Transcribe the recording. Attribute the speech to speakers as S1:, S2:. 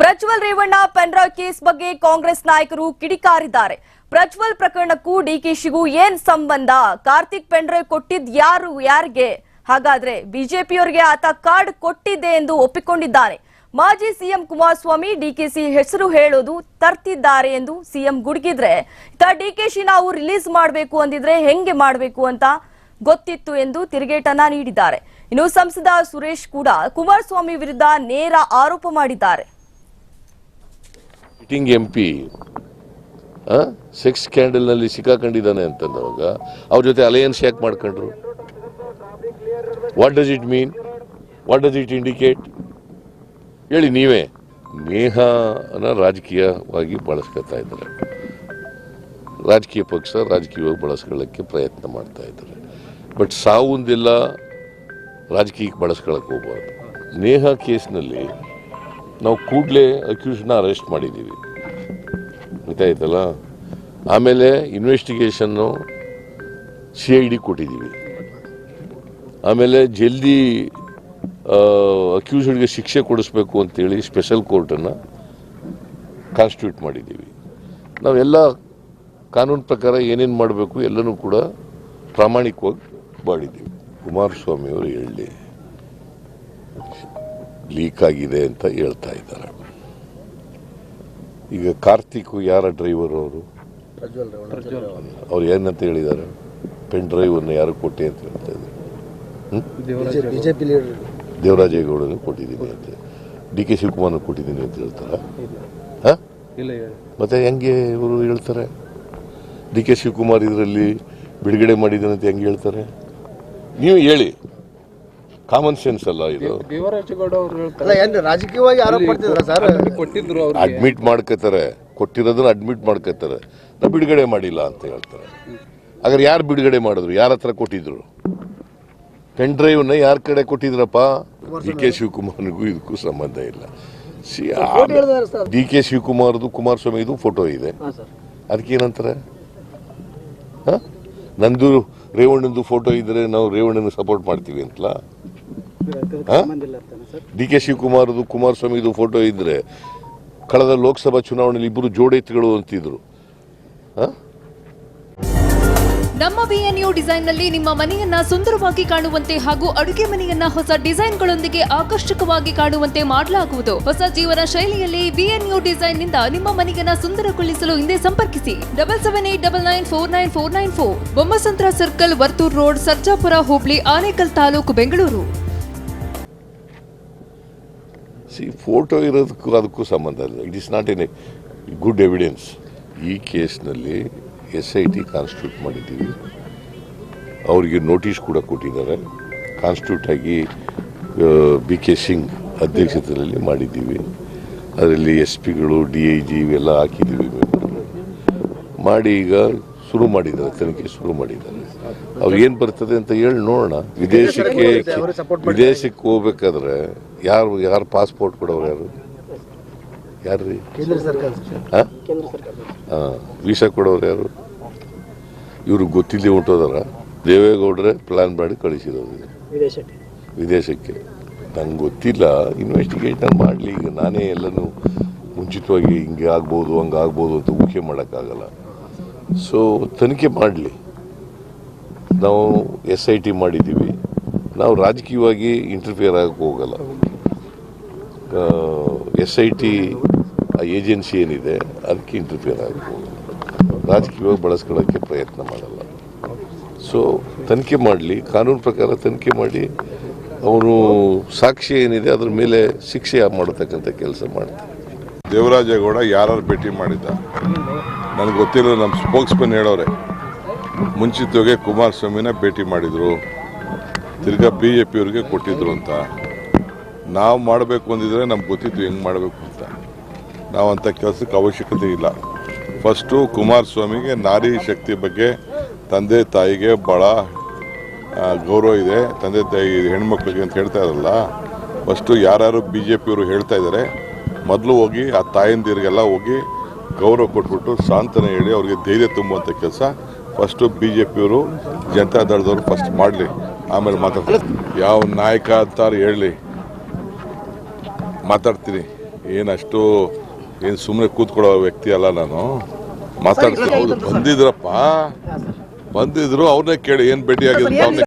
S1: Prajwal Revanna pen drive case ಬಗ್ಗೆ ಕಾಂಗ್ರೆಸ್ ನಾಯಕರು ಕಿಡಿಕಾರಿದ್ದಾರೆ. ಪ್ರಜ್ವಲ್ ಪ್ರಕರಣಕ್ಕೂ ಡಿಕೆಶಿಗೂ ಏನ್ ಸಂಬಂಧ? ಕಾರ್ತಿಕ್ ಪೆನ್ಡ್ರೈವ್ ಕೊಟ್ಟಿದ್ ಯಾರು, ಯಾರಿಗೆ? ಹಾಗಾದ್ರೆ ಬಿಜೆಪಿಯವರಿಗೆ ಆತ ಕಾರ್ಡ್ ಕೊಟ್ಟಿದ್ದೆ ಎಂದು ಒಪ್ಪಿಕೊಂಡಿದ್ದಾನೆ ಮಾಜಿ ಸಿಎಂ ಕುಮಾರಸ್ವಾಮಿ ಡಿಕೆಸಿ ಹೆಸರು ಹೇಳೋದು ತರ್ತಿದ್ದಾರೆ ಎಂದು ಸಿಎಂ ಗುಡುಗಿದ್ರೆ. ಇತ್ತ ಡಿಕೆಶಿ ನಾವು ರಿಲೀಸ್ ಮಾಡಬೇಕು ಅಂದಿದ್ರೆ ಹೆಂಗೆ ಮಾಡಬೇಕು ಅಂತ ಗೊತ್ತಿತ್ತು ಎಂದು ತಿರುಗೇಟನ್ನ ನೀಡಿದ್ದಾರೆ. ಇನ್ನು ಸಂಸದ ಸುರೇಶ್ ಕೂಡ ಕುಮಾರಸ್ವಾಮಿ ವಿರುದ್ಧ ನೇರ ಆರೋಪ ಮಾಡಿದ್ದಾರೆ.
S2: ಸಿಟ್ಟಿಂಗ್ ಎಂ ಪಿ ಸೆಕ್ಸ್ ಸ್ಕ್ಯಾಂಡಲ್ನಲ್ಲಿ ಸಿಕ್ಕಾಕೊಂಡಿದ್ದಾನೆ ಅಂತಂದವಾಗ ಅವ್ರ ಜೊತೆ ಅಲಯನ್ಸ್ ಯಾಕೆ ಮಾಡ್ಕೊಂಡ್ರು? What does it mean what does it indicate ಹೇಳಿ ನೀವೇ. ನೇಹನ ರಾಜಕೀಯವಾಗಿ ಬಳಸ್ಕೊತಾ ಇದ್ದಾರೆ. ರಾಜಕೀಯ ಪಕ್ಷ ರಾಜಕೀಯವಾಗಿ ಬಳಸ್ಕೊಳ್ಳೋಕ್ಕೆ ಪ್ರಯತ್ನ ಮಾಡ್ತಾ ಇದ್ದಾರೆ. ಬಟ್ ಸಾವುಂದೆಲ್ಲ ರಾಜಕೀಯಕ್ಕೆ ಬಳಸ್ಕೊಳಕ್ಕೆ ಹೋಗ್ಬಾರ್ದು. ನೇಹ ಕೇಸ್ನಲ್ಲಿ ನಾವು ಕೂಡಲೇ ಅಕ್ಯೂಸ್ನ ಅರೆಸ್ಟ್ ಮಾಡಿದ್ದೀವಿ ಗೊತ್ತಾಯ್ತಲ್ಲ? ಆಮೇಲೆ ಇನ್ವೆಸ್ಟಿಗೇಷನ್ನು ಸಿ ಐ ಡಿ ಕೊಟ್ಟಿದ್ದೀವಿ ಆಮೇಲೆ ಜಲ್ದಿ ಅಕ್ಯೂಸ್ಡ್ಗೆ ಶಿಕ್ಷೆ ಕೊಡಿಸ್ಬೇಕು ಅಂತೇಳಿ ಸ್ಪೆಷಲ್ ಕೋರ್ಟನ್ನು ಕಾನ್ಸ್ಟಿಟ್ಯೂಟ್ ಮಾಡಿದ್ದೀವಿ ನಾವೆಲ್ಲ ಕಾನೂನು ಪ್ರಕಾರ ಏನೇನು ಮಾಡಬೇಕು ಎಲ್ಲನೂ ಕೂಡ ಪ್ರಾಮಾಣಿಕವಾಗಿ ಮಾಡಿದ್ದೀವಿ ಕುಮಾರಸ್ವಾಮಿಯವರು ಹೇಳಿ ಲೀಕ್ ಆಗಿದೆ ಅಂತ ಹೇಳ್ತಾ ಇದ್ದಾರೆ. ಈಗ ಕಾರ್ತಿಕ್ ಯಾರ ಡ್ರೈವರ್ ಅವರು? ಅವ್ರು ಏನಂತ ಹೇಳಿದ್ದಾರೆ? ಪೆನ್ ಡ್ರೈವ್ ಅನ್ನು ಯಾರು ಕೊಟ್ಟೆ ಅಂತ ಹೇಳ್ತಾ ಇದ್ದಾರೆ.
S3: ಬಿಜೆಪಿ ಲೀಡರ್
S2: ದೇವರಾಜೇಗೌಡನು ಕೊಟ್ಟಿದ್ದೀನಿ ಅಂತ. ಡಿ ಕೆ ಶಿವಕುಮಾರ್ ಕೊಟ್ಟಿದ್ದೀನಿ ಅಂತ ಹೇಳ್ತಾರೆ? ಹಾಂ?
S3: ಇಲ್ಲ
S2: ಮತ್ತೆ ಹೆಂಗೆ ಇವರು ಹೇಳ್ತಾರೆ? ಡಿ ಕೆ ಶಿವಕುಮಾರ್ ಇದರಲ್ಲಿ ಬಿಡುಗಡೆ ಮಾಡಿದ್ದಾನೆ ಅಂತ ಹೆಂಗೆ ಹೇಳ್ತಾರೆ? ನೀವು ಹೇಳಿ. ಕಾಮನ್ ಸೆನ್ಸ್ ಅಲ್ಲ ಇದು.
S3: ದೇವರಾಜೇಗೌಡ ಅವ್ರು ಹೇಳ್ತಾರೆ.
S4: ಅಲ್ಲ ಏನ್ ರಾಜಕೀಯವಾಗಿ ಆರೋಪ ಮಾಡ್ತಿದ್ರ ಸರ್?
S3: ಕೊಟ್ಟಿದ್ರು ಅವ್ರು
S2: ಅಡ್ಮಿಟ್ ಮಾಡ್ಕೋತಾರೆ. ಕೊಟ್ಟಿರೋದನ್ನ ಅಡ್ಮಿಟ್ ಮಾಡ್ಕೋತಾರೆ. ನಾ ಬಿಡುಗಡೆ ಮಾಡಿಲ್ಲ ಅಂತ ಹೇಳ್ತಾರೆ. ಹಾಗಾದ್ರೆ ಯಾರು ಬಿಡುಗಡೆ ಮಾಡಿದ್ರು? ಯಾರ ಹತ್ರ ಕೊಟ್ಟಿದ್ರು? ಪೆನ್ ಡ್ರೈವ್ನ ಯಾರ ಕಡೆ ಕೊಟ್ಟಿದ್ರಪ್ಪ? ಡಿ ಕೆ ಶಿವಕುಮಾರ್ಗೂ ಇದಕ್ಕೂ ಸಂಬಂಧ ಇಲ್ಲ. ಡಿ ಕೆ ಶಿವಕುಮಾರ್ದು ಕುಮಾರಸ್ವಾಮಿದು ಫೋಟೋ ಇದೆ. ಅದಕ್ಕೆ ಏನಂತಾರೆ ಹ? ನಂದು ರೇವಣ್ಣಂದು ಫೋಟೋ ಇದ್ರೆ ನಾವು ರೇವಣ್ಣನ ಸಪೋರ್ಟ್ ಮಾಡ್ತೀವಿ ಅಂತಲಾ? ಡಿ ಕೆ ಶಿವಕುಮಾರ್ದು ಕುಮಾರಸ್ವಾಮಿದು ಫೋಟೋ ಇದ್ರೆ ಕಳೆದ ಲೋಕಸಭಾ ಚುನಾವಣೆಯಲ್ಲಿ ಇಬ್ಬರು ಜೋಡೆತ್ತಿಗಳು ಅಂತಿದ್ರು. ಹ?
S5: ನಮ್ಮ ಬಿಎನ್ಯು ಡಿಸೈನ್ನಲ್ಲಿ ನಿಮ್ಮ ಮನೆಯನ್ನ ಸುಂದರವಾಗಿ ಕಾಣುವಂತೆ ಹಾಗೂ ಅಡುಗೆ ಮನೆಯನ್ನ ಹೊಸ ಡಿಸೈನ್ಗಳೊಂದಿಗೆ ಆಕರ್ಷಕವಾಗಿ ಕಾಣುವಂತೆ ಮಾಡಲಾಗುವುದು. ಹೊಸ ಜೀವನ ಶೈಲಿಯಲ್ಲಿ ಬಿಎನ್ಯು ಡಿಸೈನ್ನಿಂದ ನಿಮ್ಮ ಮನೆಯನ್ನ ಸುಂದರಗೊಳಿಸಲು ಹಿಂದೆ ಸಂಪರ್ಕಿಸಿ. Double seven eight double nine four nine four nine four Bommasandra circle Varthur road Sarjapura Hubli Anekal taluk Bengaluru.
S2: C photo ಇರೋದಕ್ಕೂ ಅದಕ್ಕೂ ಸಂಬಂಧ ಇಲ್ಲ. It is not an good evidence ಈ ಕೇಸ್ನಲ್ಲಿ ಎಸ್ ಐ ಟಿ ಕಾನ್ಸ್ಟಿಟ್ಯೂಟ್ ಮಾಡಿದ್ದೀವಿ. ಅವರಿಗೆ notice ಕೂಡ ಕೊಟ್ಟಿದ್ದಾರೆ. ಕಾನ್ಸ್ಟಿಟ್ಯೂಟ್ ಆಗಿ ಬಿ ಕೆ ಸಿಂಗ್ ಅಧ್ಯಕ್ಷತೆಯಲ್ಲಿ ಮಾಡಿದ್ದೀವಿ. ಅದರಲ್ಲಿ ಎಸ್ ಪಿಗಳು ಡಿ ಐ ಜಿ ಇವೆಲ್ಲ ಹಾಕಿದ್ದೀವಿ. ಮಾಡಿ ಈಗ ಶುರು ಮಾಡಿದ್ದಾರೆ ತನಿಖೆ ಶುರು ಮಾಡಿದ್ದಾರೆ. ಅವ್ರು ಏನು ಬರ್ತದೆ ಅಂತ ಹೇಳಿ ನೋಡೋಣ. ವಿದೇಶಕ್ಕೆ ವಿದೇಶಕ್ಕೆ ಹೋಗ್ಬೇಕಾದ್ರೆ ಯಾರು ಯಾರು ಪಾಸ್ಪೋರ್ಟ್ ಕೊಡೋರು ಯಾರು? ಯಾರು ರೀ ಹಾಂ ಹಾಂ ವೀಸಾ ಕೊಡೋರು ಯಾರು? ಇವರು ಗೊತ್ತಿಲ್ಲದೆ ಹೊಂಟೋದಾರ ದೇವೇಗೌಡರೇ ಪ್ಲಾನ್ ಮಾಡಿ ಕಳಿಸಿರೋದು
S4: ವಿದೇಶಕ್ಕೆ.
S2: ವಿದೇಶಕ್ಕೆ. ನಂಗೆ ಗೊತ್ತಿಲ್ಲ. ಇನ್ವೆಸ್ಟಿಗೇಷನ್ ನಾನು ಮಾಡಲಿ. ಈಗ ನಾನೇ ಎಲ್ಲನೂ ಮುಂಚಿತವಾಗಿ ಹಿಂಗೆ ಆಗ್ಬೋದು ಹಂಗೆ ಆಗ್ಬೋದು ಅಂತ ಊಹೆ ಮಾಡೋಕ್ಕಾಗಲ್ಲ. ಸೊ ತನಿಖೆ ಮಾಡಲಿ. ನಾವು ಎಸ್ ಐ ಟಿ ಮಾಡಿದ್ದೀವಿ. ನಾವು ರಾಜಕೀಯವಾಗಿ ಇಂಟರ್ಫಿಯರ್ ಆಗಕ್ಕೆ ಹೋಗಲ್ಲ. ಎಸ್ ಐ ಟಿ ಏಜೆನ್ಸಿ ಏನಿದೆ, ಅದಕ್ಕೆ ಇಂಟರ್ಫಿಯರ್ ಆಗಕ್ಕೆ ಹೋಗಲ್ಲ. ರಾಜಕೀಯವಾಗಿ ಬಳಸ್ಕೊಳ್ಳೋಕ್ಕೆ ಪ್ರಯತ್ನ ಮಾಡಲ್ಲ. ಸೊ ತನಿಖೆ ಮಾಡಲಿ, ಕಾನೂನು ಪ್ರಕಾರ ತನಿಖೆ ಮಾಡಿ ಅವರು ಸಾಕ್ಷಿ ಏನಿದೆ, ಅದ್ರ ಮೇಲೆ ಶಿಕ್ಷೆ ಮಾಡತಕ್ಕಂಥ ಕೆಲಸ ಮಾಡ್ತಾರೆ
S6: ದೇವರಾಜೇಗೌಡ ಯಾರು ಭೇಟಿ ಮಾಡಿದ್ದ? ನನಗೆ ಗೊತ್ತಿಲ್ಲ ನಮ್ಮ ಸ್ಪೋಕ್ಸ್ಮನ್ ಹೇಳೋರೆ. ಮುಂಚಿತವಾಗಿ ಕುಮಾರಸ್ವಾಮಿನ ಭೇಟಿ ಮಾಡಿದರು. ತಿರ್ಗಾ ಬಿ ಜೆ ಪಿಯವ್ರಿಗೆ ಕೊಟ್ಟಿದ್ರು ಅಂತ. ನಾವು ಮಾಡಬೇಕು ಅಂದಿದ್ರೆ ನಮ್ಗೆ ಗೊತ್ತಿತ್ತು ಹೆಂಗೆ ಮಾಡಬೇಕು ಅಂತ. ನಾವು ಅಂಥ ಕೆಲಸಕ್ಕೆ ಅವಶ್ಯಕತೆ ಇಲ್ಲ. ಫಸ್ಟು ಕುಮಾರಸ್ವಾಮಿಗೆ ನಾರಿ ಶಕ್ತಿ ಬಗ್ಗೆ ತಂದೆ ತಾಯಿಗೆ ಭಾಳ ಗೌರವ ಇದೆ. ತಂದೆ ತಾಯಿ ಹೆಣ್ಮಕ್ಳಿಗೆ ಅಂತ ಹೇಳ್ತಾ ಇರಲ್ಲ ಫಸ್ಟು ಯಾರ್ಯಾರು ಬಿ ಜೆ ಪಿಯವರು ಹೇಳ್ತಾ ಇದ್ದಾರೆ ಮೊದಲು ಹೋಗಿ ಆ ತಾಯಂದಿರಿಗೆಲ್ಲ ಹೋಗಿ ಗೌರವ ಕೊಟ್ಬಿಟ್ಟು ಸಾಂತ್ವನ ಹೇಳಿ ಅವ್ರಿಗೆ ಧೈರ್ಯ ತುಂಬುವಂಥ ಕೆಲಸ. ಫಸ್ಟು ಬಿ ಜೆ ಪಿಯವರು ಜನತಾ ದಳದವರು ಫಸ್ಟ್ ಮಾಡಲಿ. ಆಮೇಲೆ ಮಾತಾಡ್ತಾರೆ ಯಾವ ನಾಯಕ ಅಂತಾರು ಹೇಳಲಿ ಮಾತಾಡ್ತೀನಿ. ಏನಷ್ಟು ಏನು ಸುಮ್ಮನೆ ಕೂತ್ಕೊಳ್ಳೋ ವ್ಯಕ್ತಿ ಅಲ್ಲ ನಾನು. ಮಾತಾಡ್ತೀನಿ. ಹೌದು ಬಂದಿದ್ರಪ್ಪ. ಬಂದಿದ್ರು ಅವ್ರನ್ನೇ ಕೇಳಿ ಏನು ಭೇಟಿ ಆಗಿದೆ ಅಂತ ಅವ್ರನ್ನೇ